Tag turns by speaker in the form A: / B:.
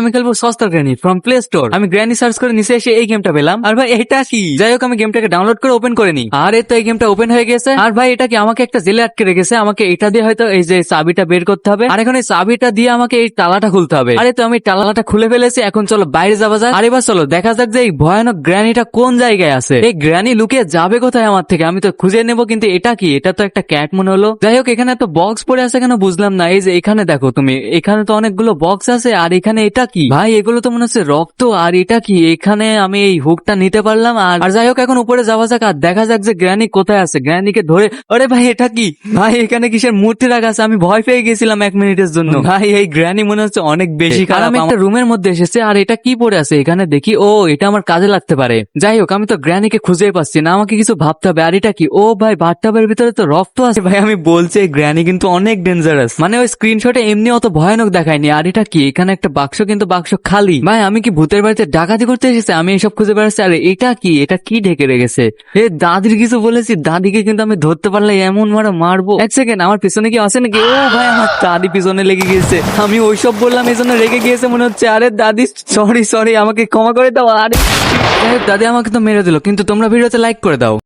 A: আমি খেলব সস্তার গ্র্যানি ফ্রম প্লে স্টোর আমি গ্র্যানি সার্চ করে নিচে এসে এই গেমটা পেলাম। আর ভাই, এটা কি? যাই হোক, আমি গেমটাকে ডাউনলোড করে ওপেন করে নি আর এই তো এই গেমটা ওপেন হয়ে গেছে। আর ভাই, এটা কি আমাকে একটা জেলে আটকে রেখেছে? আমাকে এটা দিয়ে হয়তো এই যে চাবিটা বের করতে হবে। আর এখন এই চাবিটা দিয়ে আমাকে এই তালাটা খুলতে হবে। আরে, তো আমি তালাটা খুলে ফেলেছি। এখন চলো বাইরে যাওয়া যাক। আর এবার চলো, দেখা যাক যে এই ভয়ানক গ্র্যানিটা কোন জায়গায় আছে। এই গ্র্যানি লুকিয়ে যাবে কোথায় আমার থেকে? আমি তো খুঁজে নেব, কিন্তু এটা কি? এটা তো একটা ক্যাট মনে হলো। যাই হোক, এখানে একটা বক্স পড়ে আছে কেন বুঝলাম না। এই যে এখানে দেখো তুমি, এখানে তো অনেকগুলো বক্স আছে, আর এখানে এটা কি? ভাই এগুলো তো মনে হচ্ছে রক্ত আর এটা কি? এখানে আমি এই হুকটা নিতে পারলাম আর যাই হোক এখন উপরে যাওয়া যাক আর দেখা যাক যে গ্র্যানি কোথায় আছে। গ্র্যানিকে ধরে আরে ভাই এটা কি? ভাই এখানে কিসের মূর্তি রাখা আছে? আমি ভয় পেয়ে গেছিলাম এক মিনিটের জন্য। ভাই এই গ্র্যানি মনে হচ্ছে অনেক বেশি খারাপ। আমি একটা রুমের মধ্যে এসেছে আর এটা কি পড়ে আছে? এখানে দেখি ও এটা আমার কাজে লাগতে পারে। যাই হোক আমি তো গ্র্যানিকে খুঁজেই পাচ্ছি না আমাকে কিছু ভাবতে হবে। আর এটা কি? ও ভাই বাথটাবের ভিতরে তো রক্ত আছে। ভাই আমি বলছি এই গ্র্যানি কিন্তু অনেক ডেঞ্জারাস মানে ওই স্ক্রিনশটে এমনি অত ভয়ানক দেখায়নি। আর এটা কি? এখানে একটা বাক্স কিন্তু বাক্স খালি। ভাই, আমি কি ভূতের বাড়িতে ডাকাতি করতে এসেছি? আমি এসব খুঁজে বেড়াচ্ছি। আরে, এটা কি? এটা কি ঢেকে রেখেছে? এ, দাদির কিছু বলেছি, দাদিকে কিন্তু আমি ধরতে পারলে এমন মারা মারবো। এক সেকেন্ড আমার পিছনে কি আছে নাকি? ও ভাই, আমার দাদি পিছনে লেগে গিয়েছে। আমি ওইসব বললাম, এই জন্য রেগে গিয়েছে মনে হচ্ছে। আরে, দাদি সরি সরি আমাকে ক্ষমা করে দাও। আরে দাদি আমাকে তো মেরে দিল, কিন্তু তোমরা ভিডিওতে লাইক করে দাও।